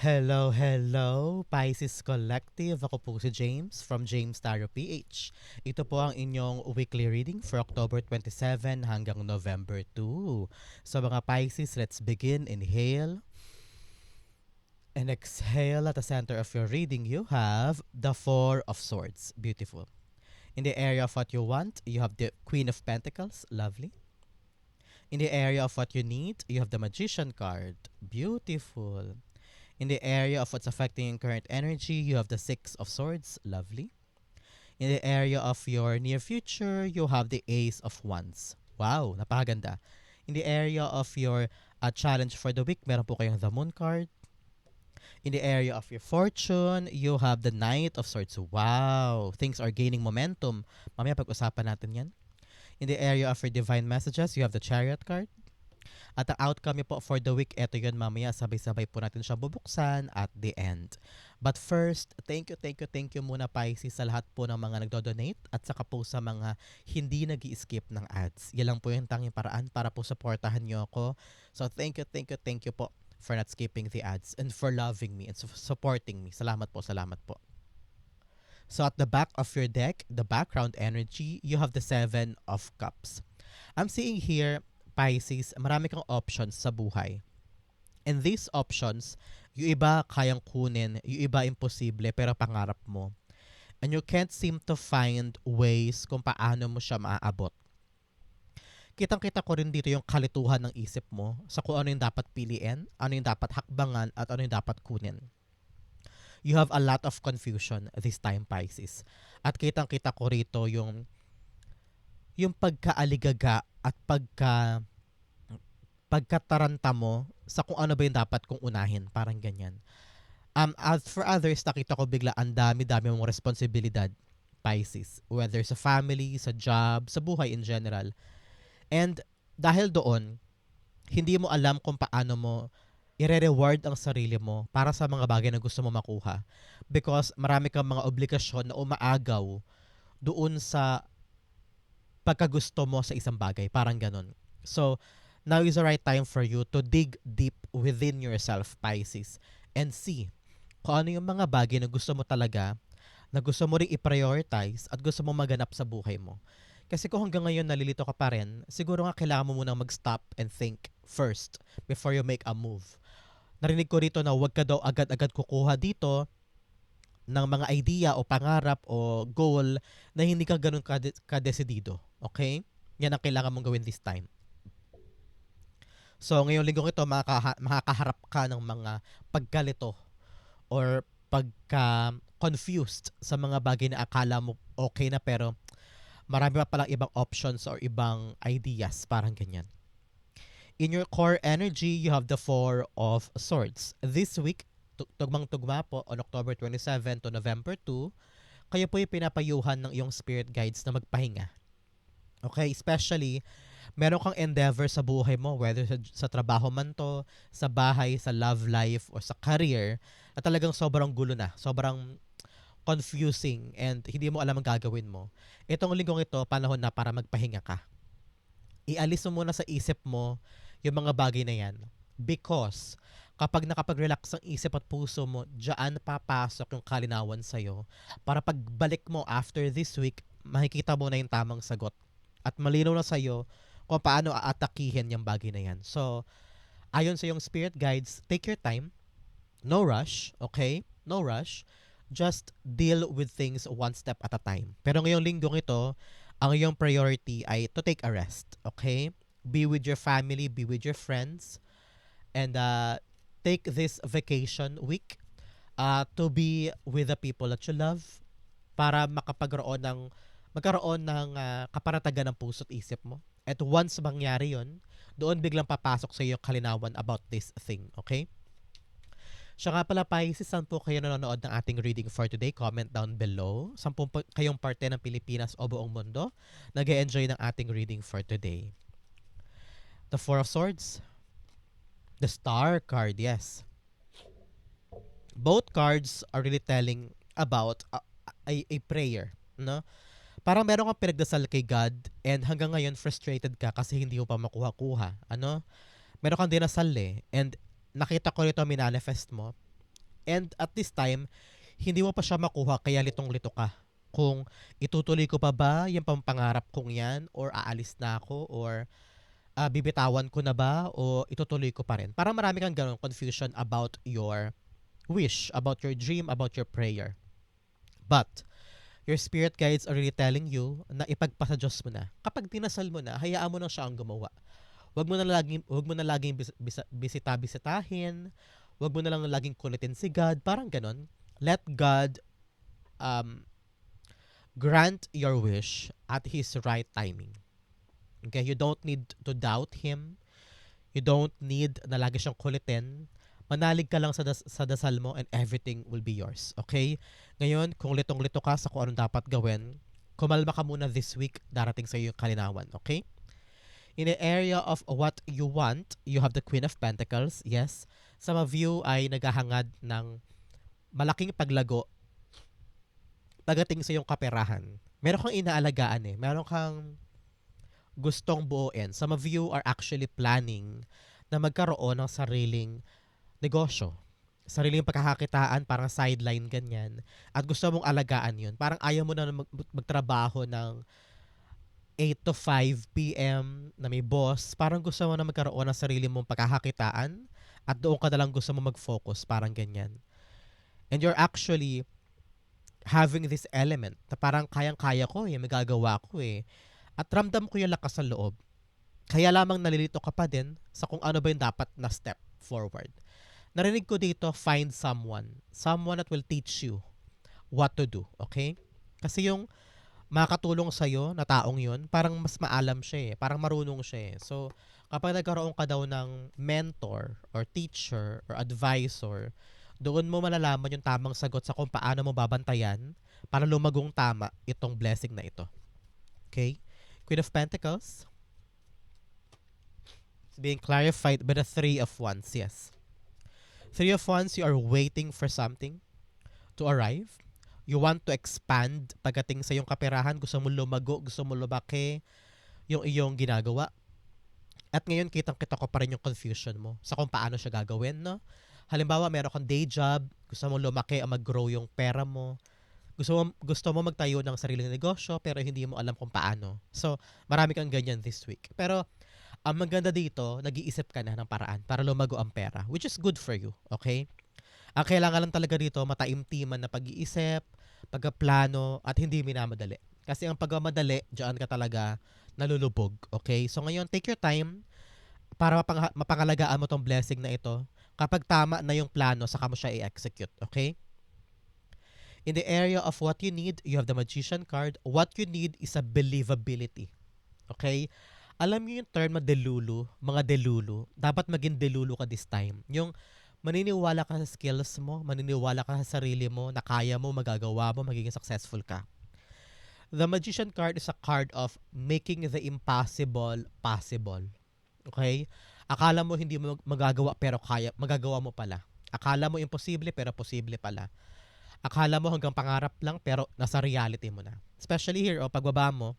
Hello, hello, Pisces Collective. Ako po si James from James Tarot PH. Ito po ang inyong weekly reading for October 27 hanggang November 2. So mga Pisces, let's begin. Inhale. And exhale at the center of your reading, you have the Four of Swords. Beautiful. In the area of what you want, you have the Queen of Pentacles. Lovely. In the area of what you need, you have the Magician card. Beautiful. In the area of what's affecting your current energy, you have the Six of Swords. Lovely. In the area of your near future, you have the Ace of Wands. Wow, napakaganda. In the area of your uh, challenge for the week, meron po kayong the Moon card. In the area of your fortune, you have the Knight of Swords. Wow, things are gaining momentum. Mamaya pag-usapan natin yan. In the area of your divine messages, you have the Chariot card. At ang outcome po for the week, eto yun mamaya, sabay-sabay po natin siya bubuksan at the end. But first, thank you, thank you, thank you muna Pisces sa lahat po ng mga nagdo-donate at saka po sa mga hindi nag skip ng ads. Yan lang po yung tanging paraan para po supportahan niyo ako. So thank you, thank you, thank you po for not skipping the ads and for loving me and su- supporting me. Salamat po, salamat po. So at the back of your deck, the background energy, you have the Seven of Cups. I'm seeing here Pisces, marami kang options sa buhay. And these options, yung iba kayang kunin, yung iba imposible pero pangarap mo. And you can't seem to find ways kung paano mo siya maaabot. Kitang-kita ko rin dito yung kalituhan ng isip mo sa kung ano yung dapat piliin, ano yung dapat hakbangan, at ano yung dapat kunin. You have a lot of confusion this time, Pisces. At kitang-kita ko rito yung yung pagkaaligaga at pagka pagkataranta mo sa kung ano ba yung dapat kong unahin. Parang ganyan. Um, as for others, nakita ko bigla ang dami-dami mong responsibilidad, Pisces. Whether sa family, sa job, sa buhay in general. And dahil doon, hindi mo alam kung paano mo ire-reward ang sarili mo para sa mga bagay na gusto mo makuha. Because marami kang mga obligasyon na umaagaw doon sa pagkagusto mo sa isang bagay. Parang ganun. So, now is the right time for you to dig deep within yourself, Pisces, and see kung ano yung mga bagay na gusto mo talaga, na gusto mo ring i-prioritize at gusto mo maganap sa buhay mo. Kasi kung hanggang ngayon nalilito ka pa rin, siguro nga kailangan mo munang mag-stop and think first before you make a move. Narinig ko rito na huwag ka daw agad-agad kukuha dito ng mga idea o pangarap o goal na hindi ka ganun kadesidido. Okay? Yan ang kailangan mong gawin this time. So, ngayong linggong ito, makaka- makakaharap ka ng mga pagkalito or pagka-confused sa mga bagay na akala mo okay na pero marami pa palang ibang options or ibang ideas, parang ganyan. In your core energy, you have the Four of Swords. This week, tugmang-tugma po on October 27 to November 2, kayo po yung pinapayuhan ng iyong spirit guides na magpahinga. Okay, especially meron kang endeavor sa buhay mo, whether sa, sa trabaho man to, sa bahay, sa love life, or sa career, na talagang sobrang gulo na, sobrang confusing, and hindi mo alam ang gagawin mo. Itong linggong ito, panahon na para magpahinga ka. Ialis mo muna sa isip mo yung mga bagay na yan. Because, kapag nakapag-relax ang isip at puso mo, diyan papasok yung kalinawan sa'yo para pagbalik mo after this week, makikita mo na yung tamang sagot. At malinaw na sa'yo kung paano aatakihin yung bagay na yan. So, ayon sa yung spirit guides, take your time. No rush, okay? No rush. Just deal with things one step at a time. Pero ngayong linggong ito, ang iyong priority ay to take a rest, okay? Be with your family, be with your friends, and uh, take this vacation week uh, to be with the people that you love para makapagroon ng magkaroon ng uh, kaparatagan ng puso at isip mo. At once mangyari yon, doon biglang papasok sa iyo kalinawan about this thing, okay? Siya nga pala, Pisces, saan po kayo nanonood ng ating reading for today? Comment down below. Saan po kayong parte ng Pilipinas o buong mundo nag enjoy ng ating reading for today? The Four of Swords. The Star card, yes. Both cards are really telling about a, a, a prayer, no? Parang meron kang pinagdasal kay God and hanggang ngayon frustrated ka kasi hindi mo pa makuha-kuha. Ano? Meron kang dinasal eh. And nakita ko rito minanifest mo. And at this time, hindi mo pa siya makuha kaya litong-lito ka. Kung itutuloy ko pa ba yung pampangarap kong yan or aalis na ako or ah, bibitawan ko na ba o itutuloy ko pa rin. Parang marami kang ganun confusion about your wish, about your dream, about your prayer. But, your spirit guides are really telling you na ipagpasa Diyos mo na. Kapag dinasal mo na, hayaan mo na siya ang gumawa. Huwag mo na laging, huwag mo na laging bis, bis, bisita-bisitahin. Huwag mo na lang laging kulitin si God. Parang ganon. Let God um, grant your wish at His right timing. Okay? You don't need to doubt Him. You don't need na lagi siyang kulitin. Manalig ka lang sa, das- sa dasal mo and everything will be yours. Okay? Ngayon, kung litong-lito ka sa kung anong dapat gawin, kumalma ka muna this week, darating sa iyo yung kalinawan. Okay? In the area of what you want, you have the Queen of Pentacles. Yes. Some of you ay naghahangad ng malaking paglago pagdating sa iyong kaperahan. Meron kang inaalagaan eh. Meron kang gustong buuin. Some of you are actually planning na magkaroon ng sariling negosyo. Sariling pagkakakitaan, parang sideline ganyan. At gusto mong alagaan yun. Parang ayaw mo na mag- magtrabaho ng 8 to 5 p.m. na may boss. Parang gusto mo na magkaroon ng sarili mong pagkakakitaan at doon ka na lang gusto mo mag-focus. Parang ganyan. And you're actually having this element na parang kayang-kaya ko eh, magagawa ko eh. At ramdam ko yung lakas sa loob. Kaya lamang nalilito ka pa din sa kung ano ba yung dapat na step forward. Narinig ko dito, find someone. Someone that will teach you what to do. Okay? Kasi yung makakatulong sa'yo na taong yun, parang mas maalam siya eh. Parang marunong siya eh. So, kapag nagkaroon ka daw ng mentor or teacher or advisor, doon mo malalaman yung tamang sagot sa kung paano mo babantayan para lumagong tama itong blessing na ito. Okay? Queen of Pentacles. It's being clarified by the Three of Wands. Yes. Three of Wands, you are waiting for something to arrive. You want to expand pagdating sa iyong kaperahan. Gusto mo lumago, gusto mo lumaki yung iyong ginagawa. At ngayon, kitang-kita ko pa rin yung confusion mo sa kung paano siya gagawin, no? Halimbawa, meron kang day job, gusto mo lumaki o mag-grow yung pera mo. Gusto mo, gusto mo magtayo ng sariling negosyo pero hindi mo alam kung paano. So, marami kang ganyan this week. Pero, ang maganda dito, nag-iisip ka na ng paraan para lumago ang pera, which is good for you, okay? Ang kailangan lang talaga dito, mataimtiman na pag-iisip, pagkaplano, at hindi minamadali. Kasi ang pagmamadali, diyan ka talaga nalulubog, okay? So ngayon, take your time para mapang- mapangalagaan mo tong blessing na ito. Kapag tama na yung plano, saka mo siya i-execute, okay? In the area of what you need, you have the Magician card. What you need is a believability. Okay? Alam niyo yung term na delulu, mga delulu. Dapat maging delulu ka this time. Yung maniniwala ka sa skills mo, maniniwala ka sa sarili mo, na kaya mo, magagawa mo, magiging successful ka. The Magician card is a card of making the impossible possible. Okay? Akala mo hindi mo magagawa pero kaya, magagawa mo pala. Akala mo imposible pero posible pala. Akala mo hanggang pangarap lang pero nasa reality mo na. Especially here, o pagbaba mo,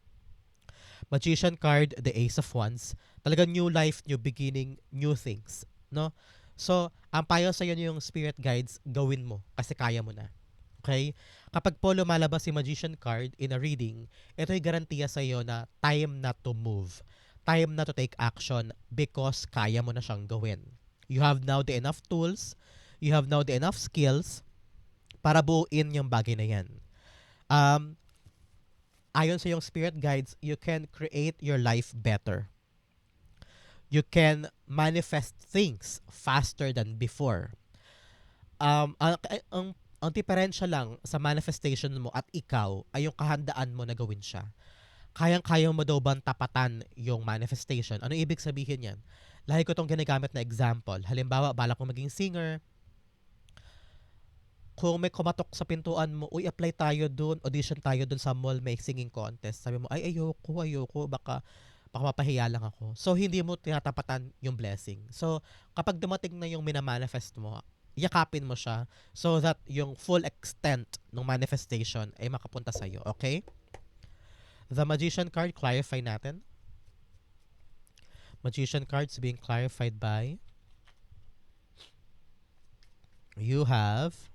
Magician card, the Ace of Wands, talagang new life, new beginning, new things. No? So, ang payo sa iyo yung spirit guides, gawin mo kasi kaya mo na. Okay? Kapag po lumalabas si Magician card in a reading, ito ay garantiya sa iyo na time na to move. Time na to take action because kaya mo na siyang gawin. You have now the enough tools, you have now the enough skills para buuin yung bagay na yan. Um, ayon sa yung spirit guides, you can create your life better. You can manifest things faster than before. Um, ang, ang, ang diferensya lang sa manifestation mo at ikaw ay yung kahandaan mo na gawin siya. Kayang-kaya mo daw bang tapatan yung manifestation? Ano ibig sabihin yan? Lahi ko itong ginagamit na example. Halimbawa, balak mo maging singer, kung may kumatok sa pintuan mo, uy, apply tayo dun, audition tayo dun sa mall, may singing contest. Sabi mo, ay, ayoko, ayoko, baka, baka mapahiya lang ako. So, hindi mo tinatapatan yung blessing. So, kapag dumating na yung minamanifest mo, yakapin mo siya so that yung full extent ng manifestation ay makapunta sa'yo. Okay? The Magician card, clarify natin. Magician cards being clarified by you have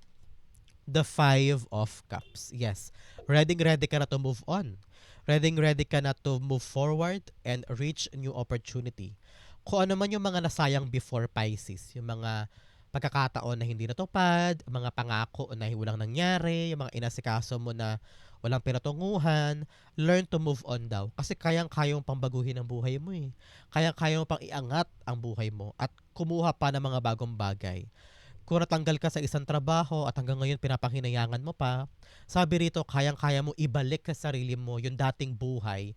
the Five of Cups. Yes. Ready ready ka na to move on. Ready ready ka na to move forward and reach new opportunity. Kung ano man yung mga nasayang before Pisces, yung mga pagkakataon na hindi natupad, mga pangako na walang nangyari, yung mga inasikaso mo na walang pinatunguhan, learn to move on daw. Kasi kayang-kayang pambaguhin ang buhay mo eh. Kayang-kayang pang iangat ang buhay mo at kumuha pa ng mga bagong bagay. Kung natanggal ka sa isang trabaho at hanggang ngayon pinapanghinayangan mo pa, sabi rito, kayang-kaya mo ibalik sa sarili mo yung dating buhay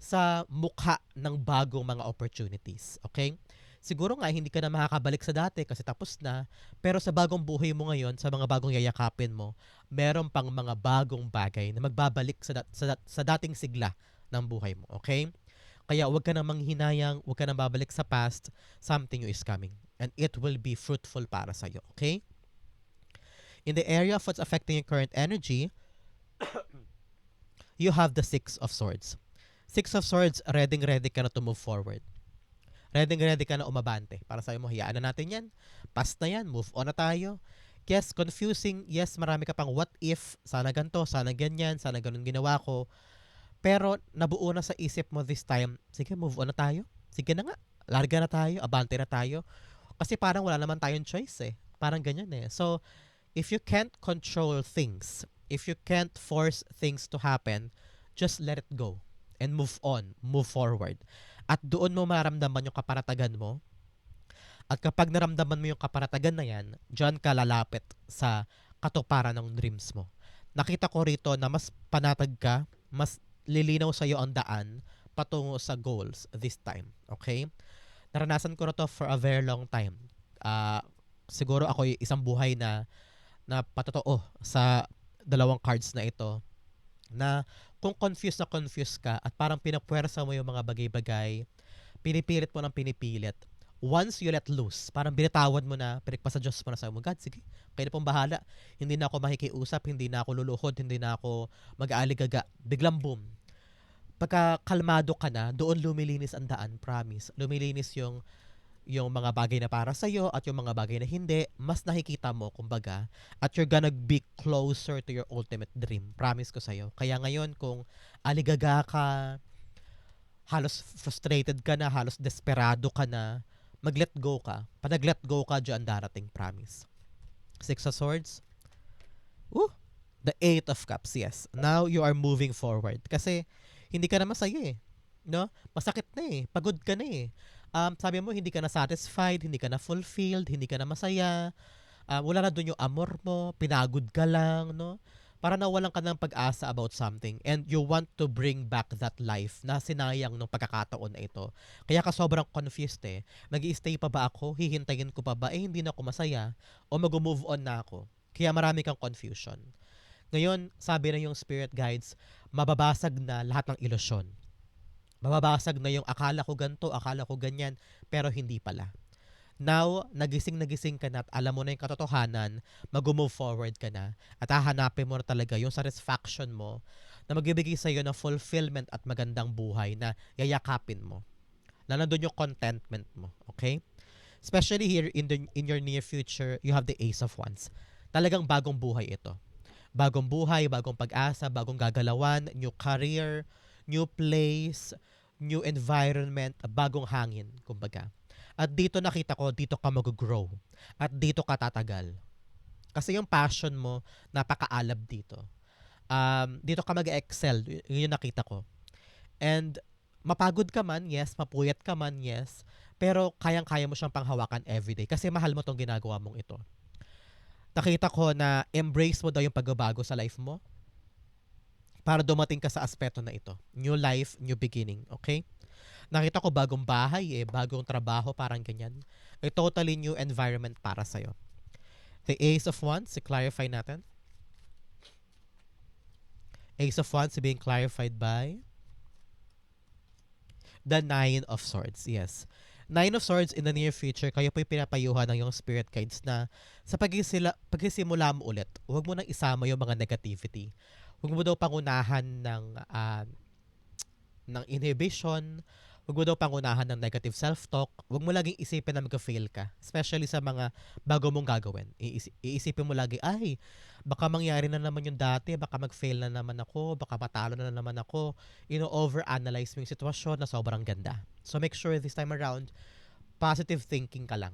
sa mukha ng bagong mga opportunities. Okay? Siguro nga hindi ka na makakabalik sa dati kasi tapos na, pero sa bagong buhay mo ngayon, sa mga bagong yayakapin mo, meron pang mga bagong bagay na magbabalik sa, dat- sa, dat- sa dating sigla ng buhay mo. Okay? Kaya huwag ka nang manghinayang, huwag ka nang babalik sa past, something new is coming. And it will be fruitful para sa'yo. Okay? In the area of what's affecting your current energy, you have the Six of Swords. Six of Swords, ready ready ka na to move forward. Ready ready ka na umabante. Para sa'yo mo, hayaan na natin yan. Past na yan, move on na tayo. Yes, confusing. Yes, marami ka pang what if. Sana ganto, sana ganyan, sana ganun ginawa ko. Pero nabuo na sa isip mo this time, sige, move on na tayo. Sige na nga, larga na tayo, abante na tayo. Kasi parang wala naman tayong choice eh. Parang ganyan eh. So, if you can't control things, if you can't force things to happen, just let it go and move on, move forward. At doon mo maramdaman yung kaparatagan mo. At kapag naramdaman mo yung kaparatagan na yan, dyan ka lalapit sa katuparan ng dreams mo. Nakita ko rito na mas panatag ka, mas lilinaw sa'yo ang daan patungo sa goals this time. Okay? Naranasan ko na to for a very long time. Ah, siguro ako isang buhay na na patotoo sa dalawang cards na ito na kung confused na confused ka at parang pinapwersa mo yung mga bagay-bagay, pinipilit mo ng pinipilit, once you let loose, parang binitawan mo na, pinagpasa Diyos mo na sa mo, God, sige, kayo na pong bahala. Hindi na ako makikiusap, hindi na ako luluhod, hindi na ako mag-aaligaga. Biglang boom. Pagka kalmado ka na, doon lumilinis ang daan, promise. Lumilinis yung yung mga bagay na para sa'yo at yung mga bagay na hindi, mas nakikita mo, kumbaga, at you're gonna be closer to your ultimate dream. Promise ko sa'yo. Kaya ngayon, kung aligaga ka, halos frustrated ka na, halos desperado ka na, mag-let go ka. Pag nag-let go ka, dyan darating, promise. Six of Swords. Ooh, the Eight of Cups, yes. Now, you are moving forward. Kasi, hindi ka na masaya eh. No? Masakit na eh. Pagod ka na eh um, sabi mo hindi ka na satisfied, hindi ka na fulfilled, hindi ka na masaya, uh, wala na doon yung amor mo, pinagod ka lang, no? Para nawalan ka ng pag-asa about something and you want to bring back that life na sinayang nung pagkakataon na ito. Kaya ka sobrang confused eh. mag stay pa ba ako? Hihintayin ko pa ba? Eh, hindi na ako masaya. O mag-move on na ako. Kaya marami kang confusion. Ngayon, sabi na yung spirit guides, mababasag na lahat ng ilusyon mababasag na yung akala ko ganto, akala ko ganyan, pero hindi pala. Now, nagising nagising ka na at alam mo na yung katotohanan, mag-move forward ka na at hahanapin mo na talaga yung satisfaction mo na magbibigay sa iyo ng fulfillment at magandang buhay na yayakapin mo. Na nandun yung contentment mo. Okay? Especially here in, the, in your near future, you have the Ace of Wands. Talagang bagong buhay ito. Bagong buhay, bagong pag-asa, bagong gagalawan, new career, new place, new environment, bagong hangin, kumbaga. At dito nakita ko, dito ka mag-grow. At dito ka tatagal. Kasi yung passion mo, napakaalab dito. Um, dito ka mag-excel. Yun yung nakita ko. And mapagod ka man, yes. Mapuyat ka man, yes. Pero kayang-kaya mo siyang panghawakan everyday. Kasi mahal mo tong ginagawa mong ito. Nakita ko na embrace mo daw yung pagbabago sa life mo para dumating ka sa aspeto na ito. New life, new beginning. Okay? Nakita ko bagong bahay eh, bagong trabaho, parang ganyan. A totally new environment para sa'yo. The Ace of Wands, clarify natin. Ace of Wands being clarified by the Nine of Swords. Yes. Nine of Swords in the near future, kayo po'y pinapayuhan ng yung spirit guides na sa pagisila, pagsisimula mo ulit, huwag mo nang isama yung mga negativity huwag mo daw pangunahan ng uh, ng inhibition, Huwag mo daw pangunahan ng negative self-talk. Huwag mo laging isipin na mag-fail ka. Especially sa mga bago mong gagawin. Iisi- iisipin mo lagi, ay, baka mangyari na naman yung dati, baka mag-fail na naman ako, baka matalo na naman ako. You know, over-analyze mo yung sitwasyon na sobrang ganda. So make sure this time around, positive thinking ka lang.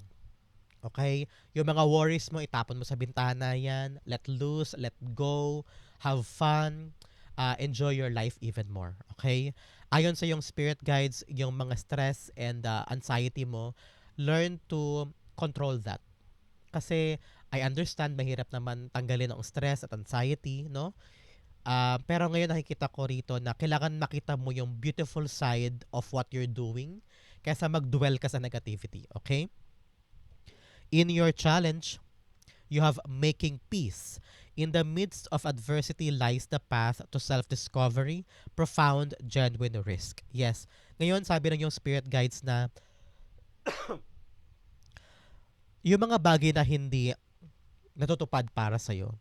Okay? Yung mga worries mo, itapon mo sa bintana yan. Let loose, let go, have fun, uh, enjoy your life even more. Okay? Ayon sa yung spirit guides, yung mga stress and uh, anxiety mo, learn to control that. Kasi I understand mahirap naman tanggalin ang stress at anxiety, no? Uh, pero ngayon nakikita ko rito na kailangan makita mo yung beautiful side of what you're doing kaysa mag-dwell ka sa negativity, okay? In your challenge, you have making peace. In the midst of adversity lies the path to self-discovery, profound, genuine risk. Yes. Ngayon, sabi ng yung spirit guides na yung mga bagay na hindi natutupad para sa'yo,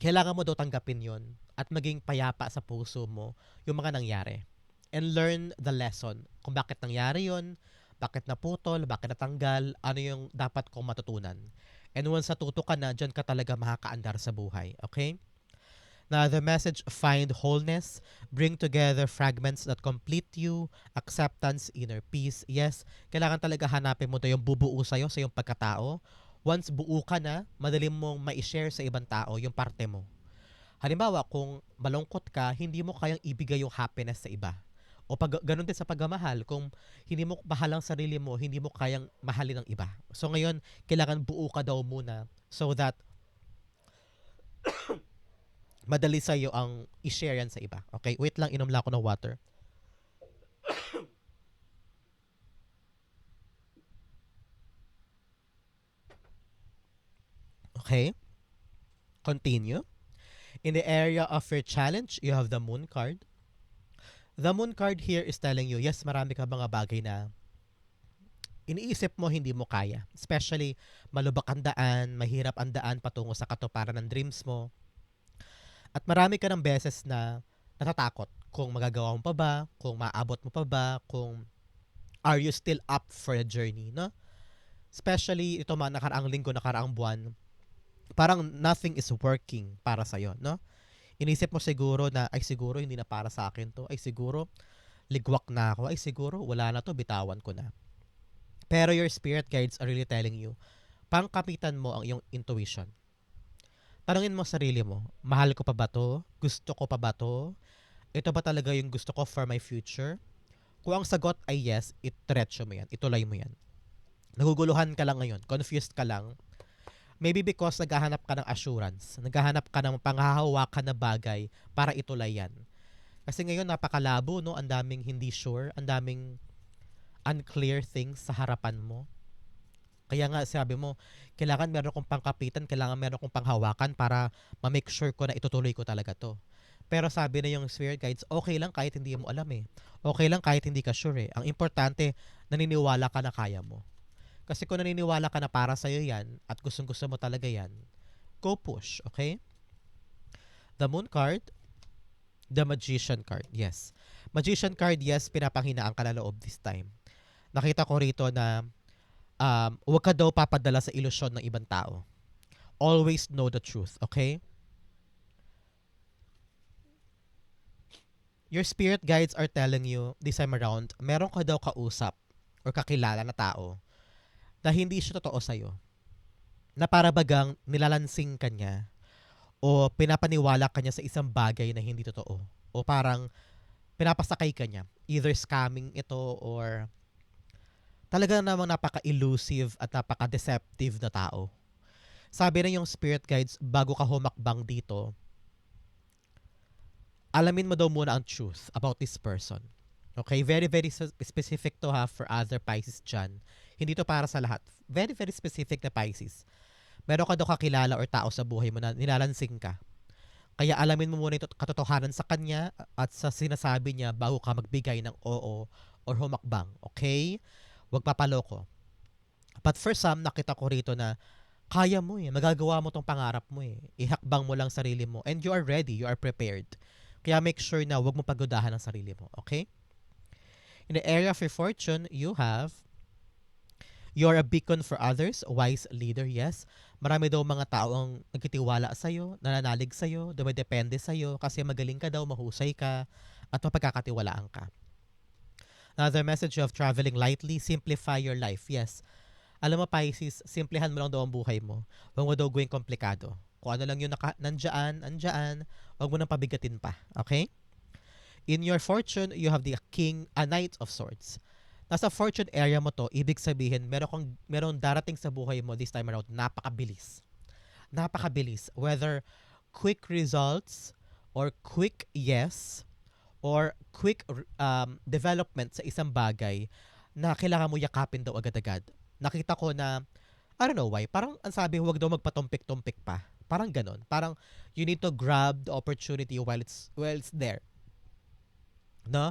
kailangan mo daw tanggapin yon at maging payapa sa puso mo yung mga nangyari. And learn the lesson kung bakit nangyari yon, bakit naputol, bakit natanggal, ano yung dapat kong matutunan. And once natuto ka na, dyan ka talaga makakaandar sa buhay. Okay? Now, the message, find wholeness, bring together fragments that complete you, acceptance, inner peace. Yes, kailangan talaga hanapin mo to yung bubuo sa'yo, sa yung pagkatao. Once buo ka na, madali mong ma-share sa ibang tao yung parte mo. Halimbawa, kung malungkot ka, hindi mo kayang ibigay yung happiness sa iba. O pag, ganun din sa pagmamahal, kung hindi mo mahal ang sarili mo, hindi mo kayang mahalin ng iba. So ngayon, kailangan buo ka daw muna so that madali sa iyo ang i-share yan sa iba. Okay, wait lang, inom lang ako ng water. Okay. Continue. In the area of your challenge, you have the moon card. The moon card here is telling you, yes, marami ka mga bagay na iniisip mo hindi mo kaya. Especially, malubak ang daan, mahirap ang daan patungo sa katuparan ng dreams mo. At marami ka ng beses na natatakot kung magagawa mo pa ba, kung maabot mo pa ba, kung are you still up for the journey, no? Especially ito mga nakaraang linggo, nakaraang buwan, parang nothing is working para sa'yo, no? Inisip mo siguro na, ay siguro hindi na para sa akin to, ay siguro ligwak na ako, ay siguro wala na to, bitawan ko na. Pero your spirit guides are really telling you, pangkapitan mo ang iyong intuition. Tanungin mo sarili mo, mahal ko pa ba to? Gusto ko pa ba to? Ito ba talaga yung gusto ko for my future? Kung ang sagot ay yes, itretso mo yan, ituloy mo yan. Naguguluhan ka lang ngayon, confused ka lang, maybe because naghahanap ka ng assurance, naghahanap ka ng panghahawakan na bagay para ituloy yan. Kasi ngayon napakalabo, no? Ang daming hindi sure, ang daming unclear things sa harapan mo. Kaya nga sabi mo, kailangan meron kong pangkapitan, kailangan meron kong panghawakan para ma-make sure ko na itutuloy ko talaga to. Pero sabi na yung spirit guides, okay lang kahit hindi mo alam eh. Okay lang kahit hindi ka sure eh. Ang importante, naniniwala ka na kaya mo. Kasi kung naniniwala ka na para sa'yo yan at gustong gusto mo talaga yan, go push, okay? The Moon card, the Magician card, yes. Magician card, yes, pinapanghinaan ka na loob this time. Nakita ko rito na um, huwag ka daw papadala sa ilusyon ng ibang tao. Always know the truth, okay? Your spirit guides are telling you this time around, meron ka daw kausap or kakilala na tao na hindi siya totoo sa'yo. Na para bagang nilalansing ka niya o pinapaniwala ka niya sa isang bagay na hindi totoo. O parang pinapasakay ka niya. Either scamming ito or talaga namang napaka-elusive at napaka-deceptive na tao. Sabi na yung spirit guides, bago ka humakbang dito, alamin mo daw muna ang truth about this person. Okay? Very, very specific to ha for other Pisces dyan. Hindi to para sa lahat. Very, very specific na Pisces. Meron ka daw kakilala or tao sa buhay mo na nilalansing ka. Kaya alamin mo muna yung katotohanan sa kanya at sa sinasabi niya bago ka magbigay ng oo or humakbang. Okay? Huwag papaloko. But for some, nakita ko rito na kaya mo eh. Magagawa mo tong pangarap mo eh. Ihakbang mo lang sarili mo. And you are ready. You are prepared. Kaya make sure na huwag mo pagodahan ang sarili mo. Okay? In the area of your fortune, you have You're a beacon for others, a wise leader, yes. Marami daw mga taong nagtitiwala sa'yo, nananalig sa'yo, dumidepende sa'yo kasi magaling ka daw, mahusay ka, at mapagkakatiwalaan ka. Another message of traveling lightly, simplify your life, yes. Alam mo, Pisces, simplihan mo lang daw ang buhay mo. Huwag mo daw gawing komplikado. Kung ano lang yung naka, nandyan, andyan, huwag mo nang pabigatin pa. Okay? In your fortune, you have the king, a knight of swords. Nasa fortune area mo to, ibig sabihin, meron kang meron darating sa buhay mo this time around, napakabilis. Napakabilis. Whether quick results or quick yes or quick um, development sa isang bagay na kailangan mo yakapin daw agad-agad. Nakita ko na, I don't know why, parang ang sabi, huwag daw magpatumpik-tumpik pa. Parang ganon. Parang you need to grab the opportunity while it's, while it's there. No?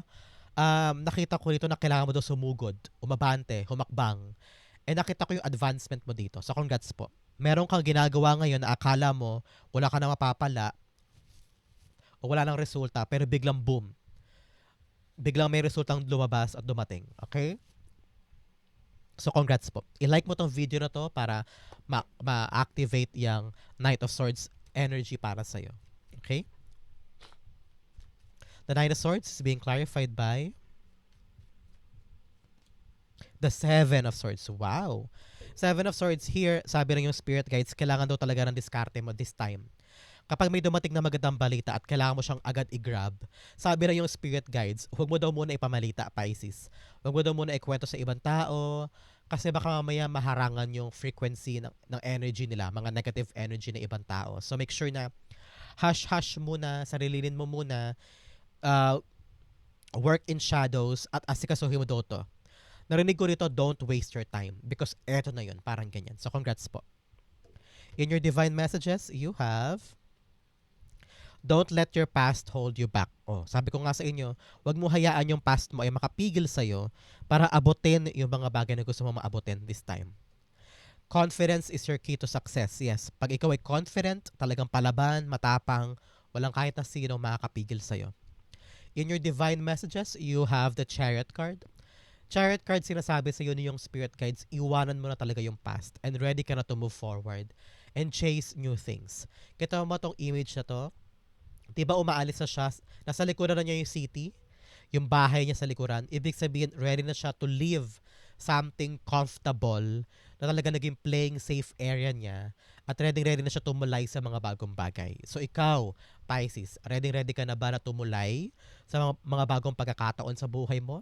Um, nakita ko dito na kailangan mo daw sumugod, umabante, humakbang. Eh nakita ko yung advancement mo dito. So congrats po. Meron kang ginagawa ngayon na akala mo wala ka na mapapala o wala nang resulta pero biglang boom. Biglang may resultang lumabas at dumating. Okay? So congrats po. I-like mo tong video na to para ma- ma-activate yung Knight of Swords energy para sa'yo. Okay? The Nine of Swords is being clarified by the Seven of Swords. Wow. Seven of Swords here, sabi ng yung spirit guides, kailangan daw talaga ng diskarte mo this time. Kapag may dumating na magandang balita at kailangan mo siyang agad i-grab, sabi ng yung spirit guides, huwag mo daw muna ipamalita, Pisces. Huwag mo daw muna ikwento sa ibang tao, kasi baka mamaya maharangan yung frequency ng, ng energy nila, mga negative energy ng ibang tao. So make sure na hush-hush muna, sarilinin mo muna, uh, work in shadows at asikasuhin mo daw to. Narinig ko rito, don't waste your time because eto na yun, parang ganyan. So congrats po. In your divine messages, you have don't let your past hold you back. Oh, sabi ko nga sa inyo, wag mo hayaan yung past mo ay makapigil sa iyo para abutin yung mga bagay na gusto mo maabutin this time. Confidence is your key to success. Yes, pag ikaw ay confident, talagang palaban, matapang, walang kahit na sino makakapigil sa iyo. In your divine messages, you have the chariot card. Chariot card sinasabi sa iyo ni yung spirit guides, iwanan mo na talaga yung past and ready ka na to move forward and chase new things. Kita mo tong image na to? Diba umaalis na siya, nasa likuran na niya yung city, yung bahay niya sa likuran. Ibig sabihin, ready na siya to live something comfortable na talaga naging playing safe area niya at ready-ready na siya tumulay sa mga bagong bagay. So ikaw, Pisces, ready-ready ka na ba na tumulay sa mga, mga bagong pagkakataon sa buhay mo?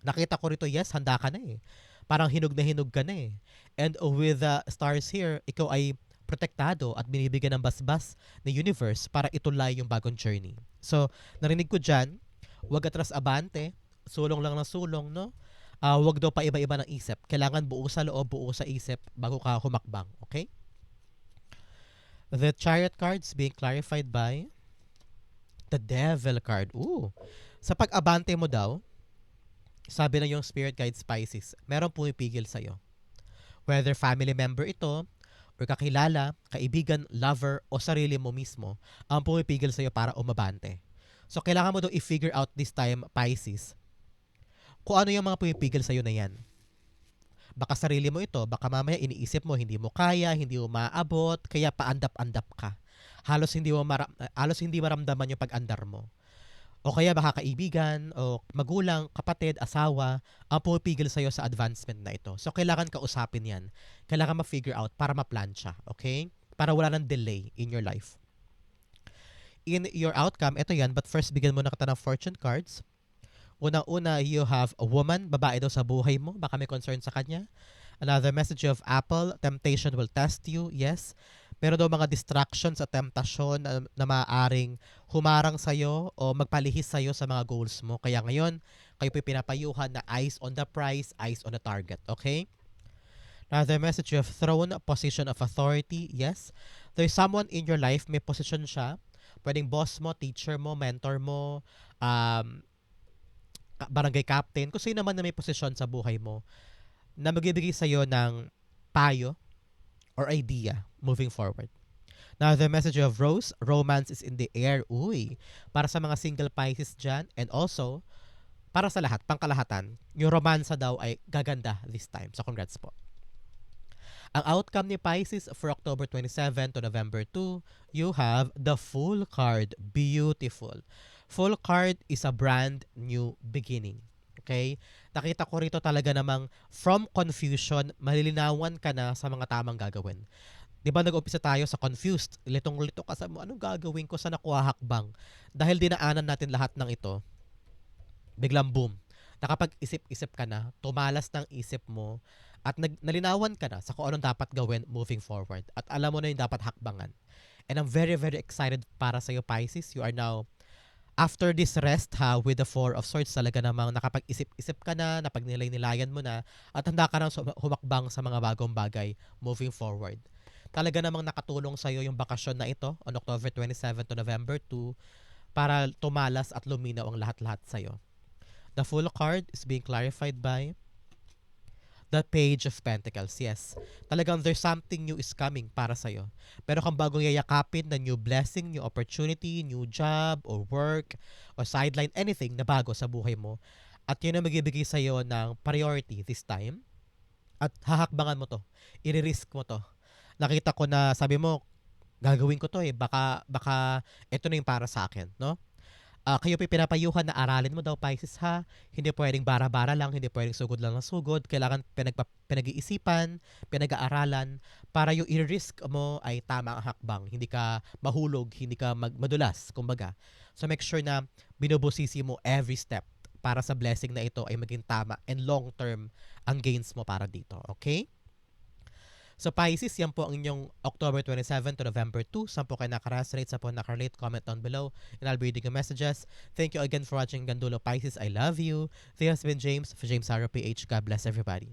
Nakita ko rito, yes, handa ka na eh. Parang hinog na hinog ka na eh. And with the stars here, ikaw ay protektado at binibigyan ng basbas ng universe para itulay yung bagong journey. So, narinig ko dyan, wag atras abante, sulong lang ng sulong, no? Uh, wag daw pa iba-iba ng isip. Kailangan buo sa loob, buo sa isip bago ka humakbang. Okay? The chariot cards being clarified by the devil card. Ooh. Sa pag-abante mo daw, sabi na yung spirit guide Pisces, meron pumipigil sa'yo. Whether family member ito, or kakilala, kaibigan, lover, o sarili mo mismo, ang pumipigil sa'yo para umabante. So, kailangan mo daw i-figure out this time, Pisces, kung ano yung mga pumipigil sa'yo na yan baka sarili mo ito, baka mamaya iniisip mo hindi mo kaya, hindi mo maabot, kaya paandap-andap ka. Halos hindi mo mara- halos hindi maramdaman yung pag-andar mo. O kaya baka kaibigan, o magulang, kapatid, asawa, ang pumipigil sa'yo sa advancement na ito. So, kailangan ka usapin yan. Kailangan ma-figure out para ma-plan siya. Okay? Para wala ng delay in your life. In your outcome, ito yan, but first, bigyan mo na kita ng fortune cards. Una-una, you have a woman, babae daw sa buhay mo, baka may concern sa kanya. Another message of Apple, temptation will test you, yes. Pero daw mga distractions at temptasyon na, na maaaring humarang sa'yo o magpalihis sa'yo sa mga goals mo. Kaya ngayon, kayo po pinapayuhan na eyes on the prize, eyes on the target. Okay? Another message of throne, position of authority, yes. There's someone in your life, may position siya. Pwedeng boss mo, teacher mo, mentor mo, um, barangay captain, kung sino naman na may posisyon sa buhay mo na magbibigay sa iyo ng payo or idea moving forward. Now, the message of Rose, romance is in the air. Uy, para sa mga single Pisces dyan. And also, para sa lahat, pangkalahatan, yung romansa daw ay gaganda this time. So congrats po. Ang outcome ni Pisces for October 27 to November 2, you have the full card. Beautiful. Full card is a brand new beginning. Okay? Nakita ko rito talaga namang from confusion, malilinawan ka na sa mga tamang gagawin. Di ba nag-umpisa tayo sa confused? Litong-lito ka sa mo, anong gagawin ko sa nakuha hakbang? Dahil dinaanan natin lahat ng ito, biglang boom. Nakapag-isip-isip ka na, tumalas ng isip mo, at nag- nalinawan ka na sa kung anong dapat gawin moving forward. At alam mo na yung dapat hakbangan. And I'm very, very excited para sa'yo, Pisces. You are now, after this rest ha, with the Four of Swords, talaga namang nakapag-isip-isip ka na, napagnilay-nilayan mo na, at handa ka sum- humakbang sa mga bagong bagay moving forward. Talaga namang nakatulong sa'yo yung bakasyon na ito on October 27 to November 2 para tumalas at luminaw ang lahat-lahat sa'yo. The full card is being clarified by the Page of Pentacles. Yes, talagang there's something new is coming para sa'yo. Pero kung bagong yayakapin na new blessing, new opportunity, new job, or work, or sideline, anything na bago sa buhay mo, at yun ang magbibigay sa'yo ng priority this time, at hahakbangan mo to. I-risk mo to. Nakita ko na sabi mo, gagawin ko to eh. Baka, baka ito na yung para sa akin, no? Ah, kayo pa pinapayuhan na aralin mo daw, Pisces ha. Hindi pwedeng bara-bara lang, hindi pwedeng sugod lang ng sugod. Kailangan pinagpa, pinag-iisipan, pinag-aaralan para yung i-risk mo ay tama ang hakbang. Hindi ka mahulog, hindi ka mag- madulas, kumbaga. So make sure na binubusisi mo every step para sa blessing na ito ay maging tama and long-term ang gains mo para dito. Okay? So Pisces, yan po ang inyong October 27 to November 2. Saan po kayo nakarasrate, saan po nakarelate, comment down below. And I'll be reading your messages. Thank you again for watching Gandulo Pisces. I love you. This has been James for James Haro PH. God bless everybody.